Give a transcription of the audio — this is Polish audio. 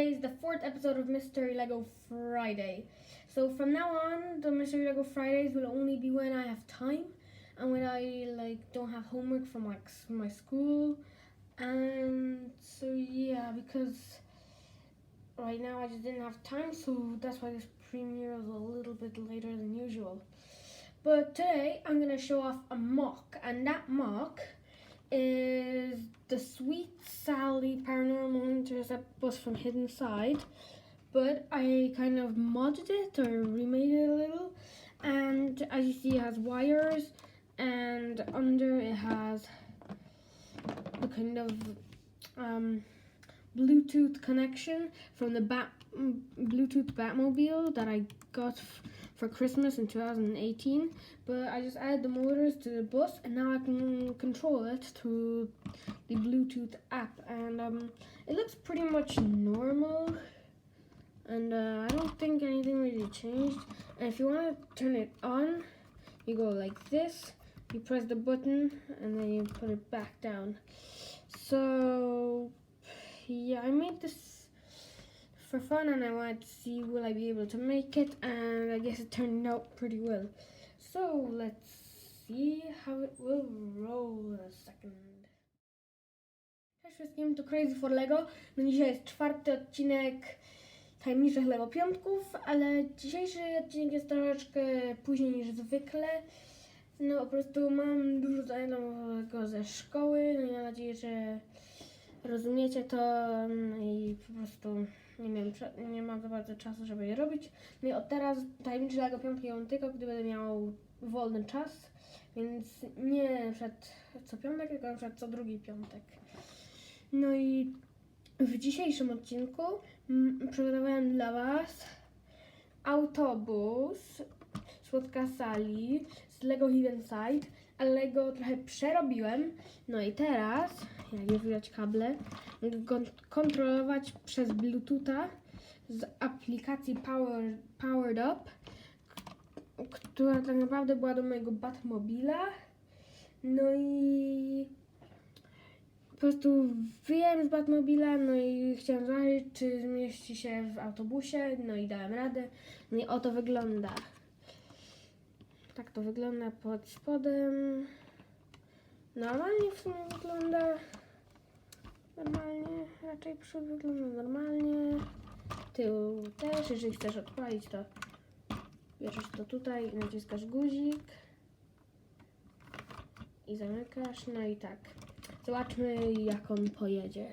is the fourth episode of Mystery Lego Friday. So from now on, the Mystery Lego Fridays will only be when I have time and when I like don't have homework from like my school. And so yeah, because right now I just didn't have time, so that's why this premiere is a little bit later than usual. But today I'm gonna show off a mock, and that mock is the Sweet Sally Paranormal Intercept bus from Hidden Side. But I kind of modded it or remade it a little, and as you see, it has wires, and under it has the kind of um, Bluetooth connection from the Bat Bluetooth Batmobile that I got for Christmas in 2018. But I just added the motors to the bus, and now I can control it through the Bluetooth app, and um, it looks pretty much normal. And uh, I don't think anything really changed. And if you want to turn it on, you go like this. You press the button, and then you put it back down. So yeah, I made this for fun and I wanted to see will I be able to make it and I guess it turned out pretty well. So let's see how it will roll a second. Cześć wszystkim, to Crazy for Lego. No dzisiaj jest czwarty odcinek Tajemniczych Lego Piątków, ale dzisiejszy odcinek jest troszeczkę później niż zwykle. No po prostu mam dużo domowego ze szkoły, no i mam nadzieję, że rozumiecie to no i po prostu nie cza- nie mam za bardzo czasu, żeby je robić. No i od teraz tajemniczy Lego piątki ją tylko, gdy będę miał wolny czas, więc nie przed co piątek, tylko przykład co drugi piątek. No i w dzisiejszym odcinku mm, przygotowałem dla Was autobus Słodka Sali z Lego Hidden Side, ale go trochę przerobiłem. No i teraz, jak już widać kable, mogę go kontrolować przez Bluetootha z aplikacji Power, Powered Up, która tak naprawdę była do mojego Batmobila. No i po prostu wyjąłem z Batmobila, no i chciałem zobaczyć, czy zmieści się w autobusie, no i dałem radę. No i oto wygląda. Tak to wygląda pod spodem. Normalnie w sumie wygląda. Normalnie, raczej przód wygląda normalnie. Tył też, jeżeli chcesz odpalić to bierzesz to tutaj naciskasz guzik i zamykasz, no i tak. Zobaczmy jak on pojedzie.